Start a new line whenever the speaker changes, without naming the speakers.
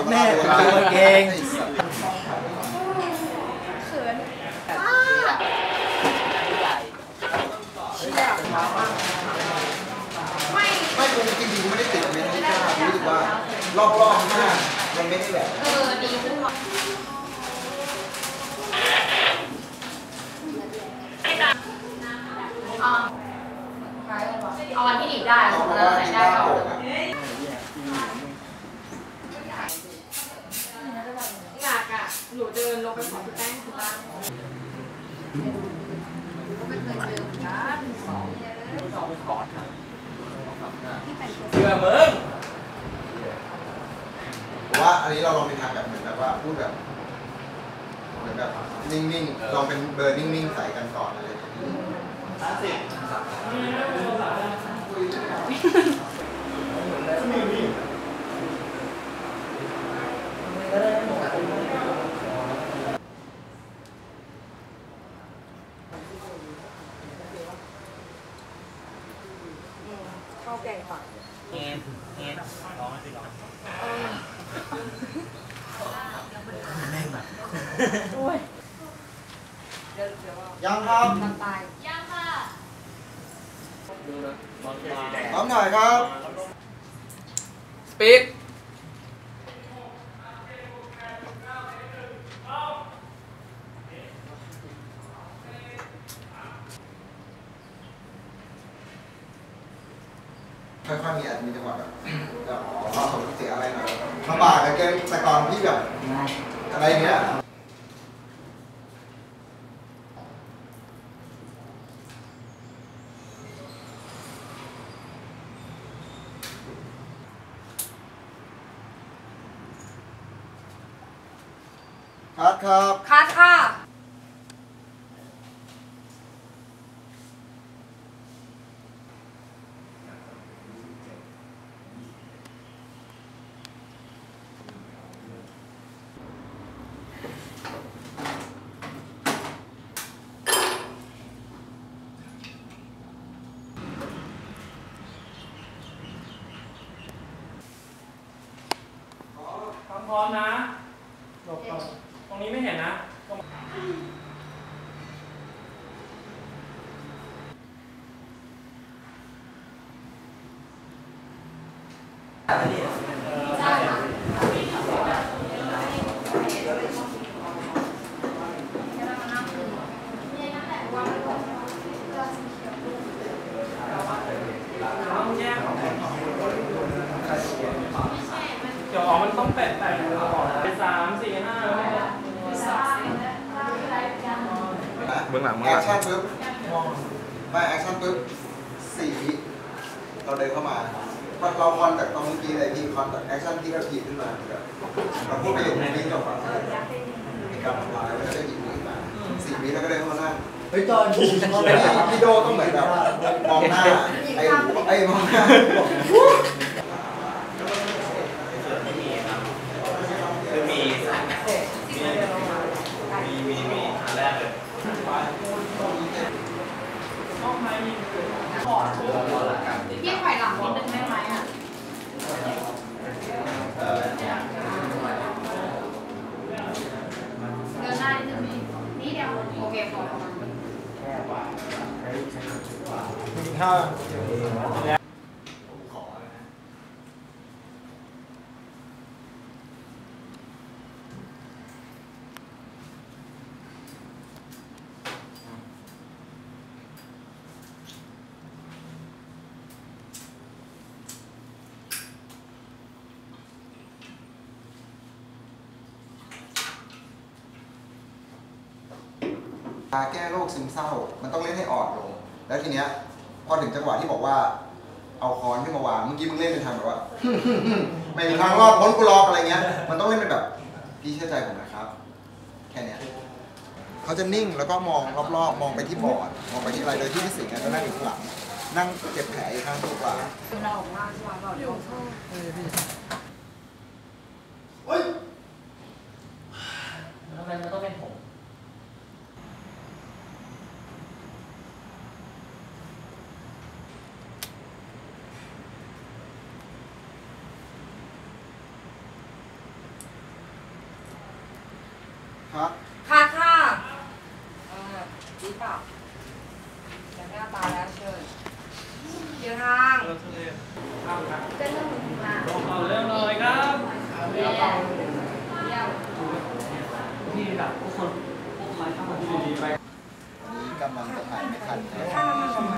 ง
ไอ้สัตว์
เขินไม่
ไม่กูจริงๆกูไม่ได้ติดเมนที่กล้ารู้สึกว่ารอบๆข้างหน้ามันไม่ได้แบบ
เออดีขึ้นหรอยอ่าเอาวันที่หนีบได้
เอา
เอา
เพ
วัน
ราะว่า
ไหน
ที่
ได้
กล้า
ก็
โก
เอา
งอะ
หนักอะ หนูเดิน ลงไปขอพี่แป้งคือบ้านก็ไม่เคยเจอเหมือนกัน
เชื่อมึง
ผมว่าอันนี้เราลองเป็นทางแบบเหมือนแบบว่าพูดแบบเหมือนแบบนิ่งๆลองเป็นเบอร์นิ่งๆใส่กันก่อนอะไรอย่างเงี้ย
ข้าวแกงฝัก
เงี้ยเงี้ยร้องสิร้อง
โอ้ยเดี๋ยวเดี๋ยว
ยังครับ
น้ำตาย
พร้อมถ่อยครับ
สปีก
ค่อยๆมีอาจจะมีจังหวะแบบแบบอ๋อเสียอะไรหน่อยลำบากแต่เกมแต่ก่อนที่แบบอะไรเงี้ยคัดครับ
คัดค่ะ
พร้อมนะหลบก่อนตรงนี้ไม่เห็นนะตรงต้แยกออกเดี๋ยว อ๋อ มันต้องแปะแปะก่อนไปสามสี่ห้าไม่ได้
เบื้องหลังเบื้อง
แอ
หลั
ค
ง
ชั่นปุ๊บไม่แอคชั่นปุ๊บสี่วิเราเดินเข้ามาเราคอนจากตรงเมื่อกี้เลยพี่คอนจากแอคชั่นที่เราถีบขึ้นมาแบบเราพูดประโยคนี้จบอะมีการทำลายแล้วก็ได้หยิบมือมาสี่วิแล้วก็เดินเข้ามานั่ง
เฮ้ยจอนดู
พี่โดต้องเหมือนแบบมองหน้าไอ้ไอ้มองหน้า
คือมีมีมีมีอันแรกเลย
พี่ไข่หลังนิดนึงได้ไหมอะ เดินหน้านิดนึงนี่เดียว โอเคพอประมาณนี้
ยาแก้โรคซึมเศร้า มันต้องเล่นให้อ่อนลง แล้วทีเนี้ย พอถึงจังหวะที่บอกว่า เอาค้อนขึ้นมาวางเมื่อกี้มึงเล่นเป็นทางแบบว่า ไม่มีทางรอดพ้นกูรอกอะไรเงี้ย มันต้องเล่นเป็นแบบพี่เชื่อใจผมนะครับ แค่เนี้ยเขาจะนิ่งแล้วก็มองรอบๆมองไปที่บอร์ดมองไปที่อะไรโดยที่พี่สิงห์อะจะนั่งอยู่ข้างหลังนั่งเก็บแผลอยู่ข้างตัวกลาง
เราออกมาใช่ป่ะเราเดี๋ยว
เฮ้ย
ทำไมมันต้องเป็นผม
พ ครับ
ค่ะค่ะเออดีเปล่าเดี๋ยวหน้าตาแล้วเชิญเดี๋ยวทาง
เราทะเลข้ามครับ
เส้นเรื่องถึงมา
เอาเรื่องเลยครับ
เยี่ยมเยี่ยม
ที่แบบทุกคนพวกไม้เข้ามาที่ดีๆไป
อันนี้กำลังจะถ่ายไม่ทันนะ
ข้างมันสมั